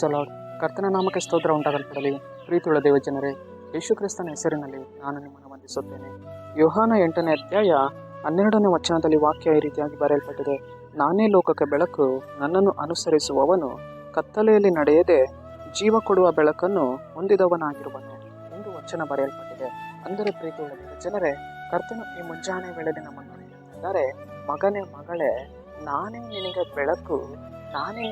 Price ಕರ್ತನ ನಾಮಕ್ಕೆ ಸ್ತೋತ್ರ ಉಂಟಾಗಲ್ಪಡಲಿ ಪ್ರೀತಿಯುಳ್ಳ ದೇವಜನರೇ ಯೇಸು ಕ್ರಿಸ್ತನ ಹೆಸರಿನಲ್ಲಿ ನಾನು ನಿಮ್ಮನ್ನು ವಂದಿಸುತ್ತೇನೆ. ಯೋಹಾನ ಎಂಟನೇ ಅಧ್ಯಾಯ ಹನ್ನೆರಡನೇ ವಚನದಲ್ಲಿ ವಾಕ್ಯ ಈ ರೀತಿಯಾಗಿ ಬರೆಯಲ್ಪಟ್ಟಿದೆ. ನಾನೇ ಲೋಕಕ್ಕೆ ಬೆಳಕು, ನನ್ನನ್ನು ಅನುಸರಿಸುವವನು ಕತ್ತಲೆಯಲ್ಲಿ ನಡೆಯದೆ ಜೀವ ಕೊಡುವ ಬೆಳಕನ್ನು ಹೊಂದಿದವನಾಗಿರುವನು ಎಂದು ವಚನ ಬರೆಯಲ್ಪಟ್ಟಿದೆ. ಅಂದರೆ ಪ್ರೀತಿಯುಳ್ಳ ದೇವಜನರೇ ಕರ್ತನು ಈ ಮುಂಜಾನೆ ವೇಳೆಗೆ ನಮ್ಮನ್ನು ಮಗನೇ ಮಗಳೇ, ನಾನೇ ನಿನಗೆ ಬೆಳಕು ನಾನೇ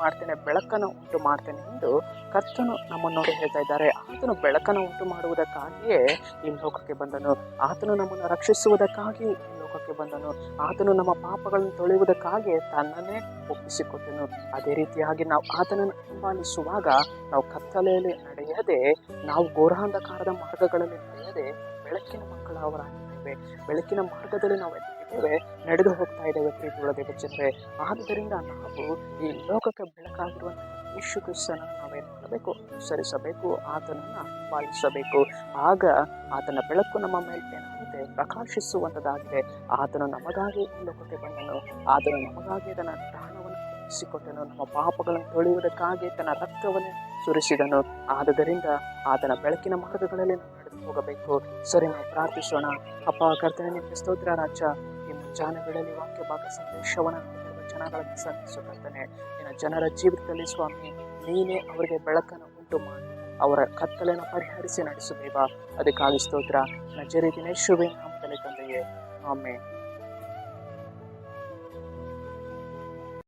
ಮಾಡ್ತೇನೆ, ಬೆಳಕನ್ನು ಉಂಟು ಮಾಡ್ತೇನೆ ಎಂದು ಕರ್ತನು ನಮ್ಮನ್ನು ನೋಡಿ ಹೇಳ್ತಾ ಇದ್ದಾರೆ. ಆತನು ಬೆಳಕನ್ನು ಉಂಟು ಮಾಡುವುದಕ್ಕಾಗಿಯೇ ಈ ಲೋಕಕ್ಕೆ ಬಂದನು. ಆತನು ನಮ್ಮನ್ನು ರಕ್ಷಿಸುವುದಕ್ಕಾಗಿ ಈ ಲೋಕಕ್ಕೆ ಬಂದನು. ಆತನು ನಮ್ಮ ಪಾಪಗಳನ್ನು ತೊಳೆಯುವುದಕ್ಕಾಗಿ ತನ್ನನ್ನೇ ಒಪ್ಪಿಸಿಕೊಟ್ಟನು. ಅದೇ ರೀತಿಯಾಗಿ ನಾವು ಆತನನ್ನು ಹಿಂಬಾಲಿಸುವಾಗ ನಾವು ಕತ್ತಲೆಯಲ್ಲಿ ನಡೆಯದೆ, ನಾವು ಘೋರಾಂಧಕಾರದ ಮಾರ್ಗಗಳಲ್ಲಿ ನಡೆಯದೆ, ಬೆಳಕಿನ ಮಕ್ಕಳವರಾಗಿದ್ದೇವೆ ಬೆಳಕಿನ ಮಾರ್ಗದಲ್ಲಿ ನಾವು ಇದ್ದೇವೆ ನಡೆದು ಹೋಗ್ತಾ ಇದ್ದೇವೆ ಪ್ರೀತಿಗಳ ದೇವಚಂದ್ರೆ ಆದ್ದರಿಂದ ನಾವು ಈ ಲೋಕಕ್ಕೆ ಬೆಳಕಾಗಿರುವಂಥ ಯೇಸು ಕ್ರಿಸ್ತನನ್ನು ನಾವೇನು ಮಾಡಬೇಕು ಅನುಸರಿಸಬೇಕು. ಆತನನ್ನು ಪಾಲಿಸಬೇಕು. ಆಗ ಆತನ ಬೆಳಕು ನಮ್ಮ ಮೇಲೆ ಏನಾಗುತ್ತೆ? ಪ್ರಕಾಶಿಸುವಂಥದ್ದಾಗಿದೆ ಆತನು ನಮಗಾಗಿ ಲೋಕಕ್ಕೆ ಬಂದನು. ಆತನು ನಮಗಾಗಿ ತನ್ನ ಇಸಿಕೊಟ್ಟನು ನಮ್ಮ ಪಾಪಗಳನ್ನು ತೊಳೆಯುವುದಕ್ಕಾಗಿ ತನ್ನ ರಕ್ತವನ್ನು ಸುರಿಸಿದನು. ಆದುದರಿಂದ ಆತನ ಬೆಳಕಿನ ಮಾರ್ಗಗಳಲ್ಲಿ ನಾವು ನಡೆದು ಹೋಗಬೇಕು. ಸರಿ, ನಾವು ಪ್ರಾರ್ಥಿಸೋಣ. ಅಪ್ಪ, ಕರ್ತನ ಸ್ತೋತ್ರ, ರಾಜ. ಈ ಜಾನಗಳಲ್ಲಿ ವಾಕ್ಯ ಭಾಗ ಸಂದೇಶವನ್ನು ಜನಗಳನ್ನು ಸಂಧಿಸುತ್ತೇನೆ ನಿನ್ನ ಜನರ ಜೀವಿತದಲ್ಲಿ ಸ್ವಾಮಿ, ನೀನೇ ಅವರಿಗೆ ಬೆಳಕನ್ನು ಉಂಟು ಮಾಡಿ. ಅವರ ಕತ್ತಲೆಯನ್ನು ಪರಿಹರಿಸಿ ನಡೆಸುತ್ತೇವಾ ಅದಕ್ಕಾಗಿ ಸ್ತೋತ್ರ. ನಜರಿ ದಿನೇಶುವೆ ನಾಮದಲ್ಲಿ ತಂದೆಯೇ. ಆಮೇಲೆ